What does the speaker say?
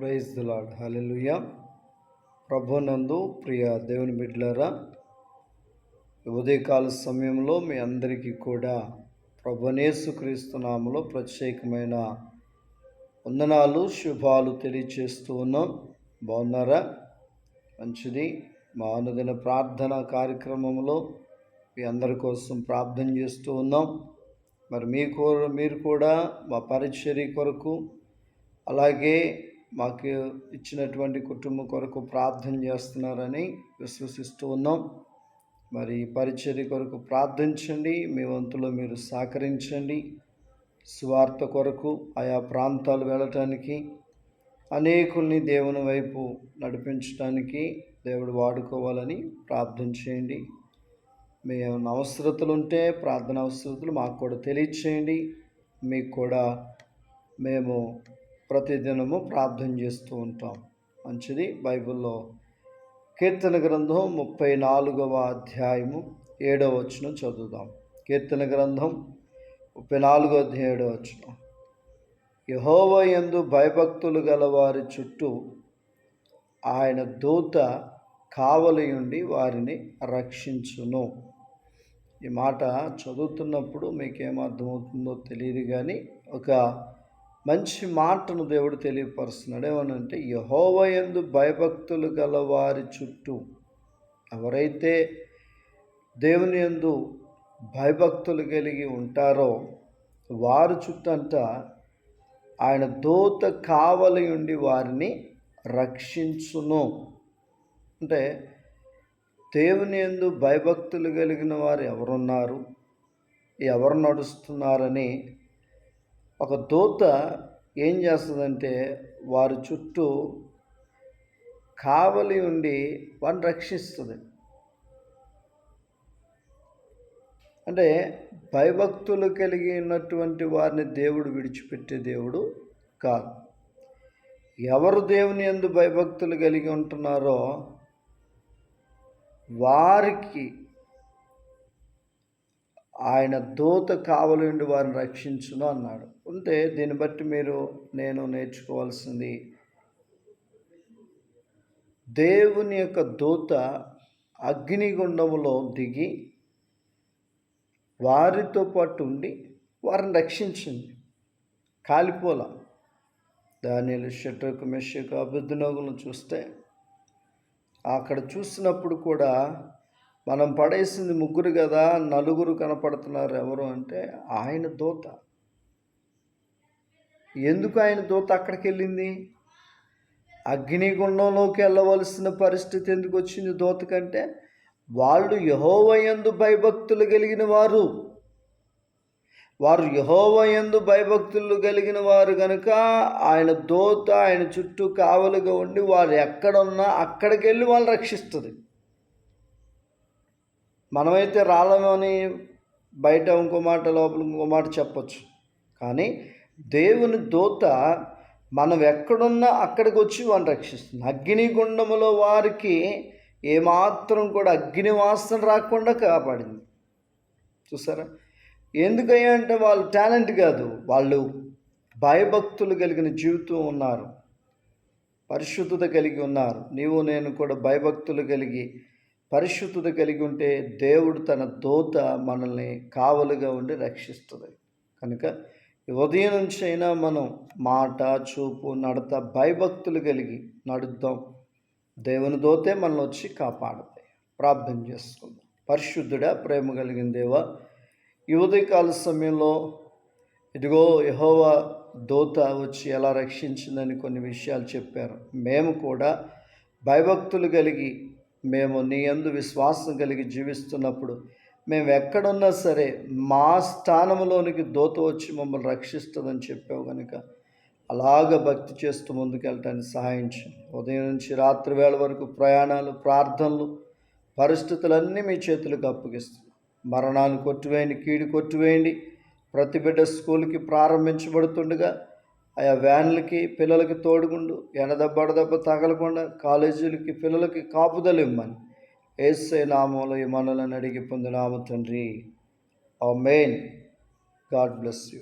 Praise దులాడ్ hallelujah హల్లెలూయా. ప్రభునందు ప్రియ దేవుని బిడ్లరా ఉదయకాల సమయంలో మీ అందరికీ కూడా ప్రభునేసు క్రీస్తు ప్రత్యేకమైన వందనాలు శుభాలు తెలియచేస్తూ ఉన్నాం. బాగున్నారా? మంచిది. మా అనుదిన ప్రార్థన కార్యక్రమంలో మీ అందరి కోసం ప్రార్థన చేస్తూ ఉన్నాం. మరి మీ కో మీరు కూడా మా పరిచర్య కొరకు అలాగే మాకు ఇచ్చినటువంటి కుటుంబం కొరకు ప్రార్థన చేస్తున్నారని విశ్వసిస్తూ ఉన్నాం. మరి పరిచర్య కొరకు ప్రార్థించండి. మీ వంతులో మీరు సహకరించండి. స్వార్థ కొరకు ఆయా ప్రాంతాలు వెళ్ళటానికి అనేకుల్ని దేవుని వైపు నడిపించడానికి దేవుడు వాడుకోవాలని ప్రార్థన చేయండి. మీ ఏమైనా అవసరతలు ఉంటే ప్రార్థన అవసరతలు మాకు కూడా తెలియచేయండి. మీకు కూడా మేము ప్రతిదినము ప్రార్థన చేస్తూ ఉంటాం. మంచిది. బైబిల్లో కీర్తన గ్రంథం ముప్పై నాలుగవ అధ్యాయము ఏడవ వచనం చదువుదాం. కీర్తన గ్రంథం ముప్పై నాలుగో అధ్యాయం ఏడవ వచనం. యహోవ ఎందు భయభక్తులు గల వారి చుట్టూ ఆయన దూత కావలి ఉండి వారిని రక్షించును. ఈ మాట చదువుతున్నప్పుడు మీకేమర్థమవుతుందో తెలియదు కానీ ఒక మంచి మాటను దేవుడు తెలియపరుస్తున్నాడు. ఏమనంటే యహోవయందు భయభక్తులు గల వారి చుట్టూ ఎవరైతే దేవుని ఎందు భయభక్తులు కలిగి ఉంటారో వారి చుట్టంతా ఆయన దూత కావలి ఉండి వారిని రక్షించును. అంటే దేవుని ఎందు భయభక్తులు కలిగిన వారు ఎవరున్నారు? ఎవరు నడుస్తున్నారని ఒక దూత ఏం చేస్తుందంటే వారి చుట్టూ కావలి ఉండి వారిని రక్షిస్తుంది. అంటే భయభక్తులు కలిగి ఉన్నటువంటి వారిని దేవుడు విడిచిపెట్టే దేవుడు కాదు. ఎవరు దేవుని ఎందు భయభక్తులు కలిగి ఉంటున్నారో వారికి ఆయన దూత కావలిండి వారిని రక్షించును అన్నాడు. ఉంటే దీన్ని బట్టి మీరు నేను నేర్చుకోవాల్సింది దేవుని యొక్క దూత అగ్నిగుండములో దిగి వారితో పాటు ఉండి వారిని రక్షించింది. కాలిపోల. దానిలో షట్రకు మెషకు అభివృద్ధినోగులను చూస్తే అక్కడ చూసినప్పుడు కూడా మనం పడేసింది ముగ్గురు కదా నలుగురు కనపడుతున్నారు ఎవరు అంటే ఆయన దూత. ఎందుకు ఆయన దూత అక్కడికి వెళ్ళింది? అగ్నిగుండంలోకి వెళ్ళవలసిన పరిస్థితి ఎందుకు వచ్చింది దూత కంటే? వాళ్ళు యహోవయందు భయభక్తులు కలిగిన వారు. వారు యహోవయందు భయభక్తులు కలిగిన వారు కనుక ఆయన దోత ఆయన చుట్టూ కావలుగా ఉండి వారు ఎక్కడున్నా అక్కడికి వెళ్ళి వాళ్ళు రక్షిస్తుంది. మనమైతే రాళ్ళమని బయట ఇంకో మాట లోపల ఇంకో మాట చెప్పచ్చు. కానీ దేవుని దూత మనం ఎక్కడున్నా అక్కడికి వచ్చి వాడిని రక్షిస్తుంది. అగ్నిగుండములో వారికి ఏమాత్రం కూడా అగ్ని వాసన రాకుండా కాపాడింది. చూసారా? ఎందుకయ్యా అంటే వాళ్ళు టాలెంట్ కాదు. వాళ్ళు భయభక్తులు కలిగిన జీవితం ఉన్నారు. పరిశుద్ధత కలిగి ఉన్నారు. నీవు నేను కూడా భయభక్తులు కలిగి పరిశుద్ధత కలిగి ఉంటే దేవుడు తన దోత మనల్ని కావలుగా ఉండి రక్షిస్తుంది. కనుక ఉదయం నుంచి అయినా మనం మాట చూపు నడత భయభక్తులు కలిగి నడుద్దాం. దేవుని దోతే మనల్ని వచ్చి కాపాడుతాయి. ప్రార్థన చేసుకుందాం. పరిశుద్ధుడా ప్రేమ కలిగిన దేవా ఈ ఉదయకాల సమయంలో ఇదిగో యహోవా దోత వచ్చి ఎలా రక్షించిందని కొన్ని విషయాలు చెప్పారు. మేము కూడా భయభక్తులు కలిగి మేము నీ అందు విశ్వాసం కలిగి జీవిస్తున్నప్పుడు మేము ఎక్కడున్నా సరే మా స్థానంలోనికి దోత వచ్చి మమ్మల్ని రక్షిస్తుందని చెప్పావు కనుక అలాగ భక్తి చేస్తూ ముందుకెళ్ళటానికి సహాయించండి ఉదయం నుంచి రాత్రి వేళ వరకు ప్రయాణాలు ప్రార్థనలు పరిస్థితులన్నీ మీ చేతులకు అప్పగిస్తున్నాం మరణాన్ని కొట్టివేయండి కీడు కొట్టివేయండి. ప్రతి బిడ్డ స్కూల్కి ప్రారంభించబడుతుండగా ఆయా వ్యాన్లకి పిల్లలకి తోడుగుండు ఎనదబ్బడదబ్బ తగలకుండా కాలేజీలకి పిల్లలకి కాపుదలు ఇమ్మని. ఏసే నామంలో ఈ మనలను అడిగి పొందినాము తండ్రి. ఆ మెయిన్ గాడ్ బ్లెస్ యూ.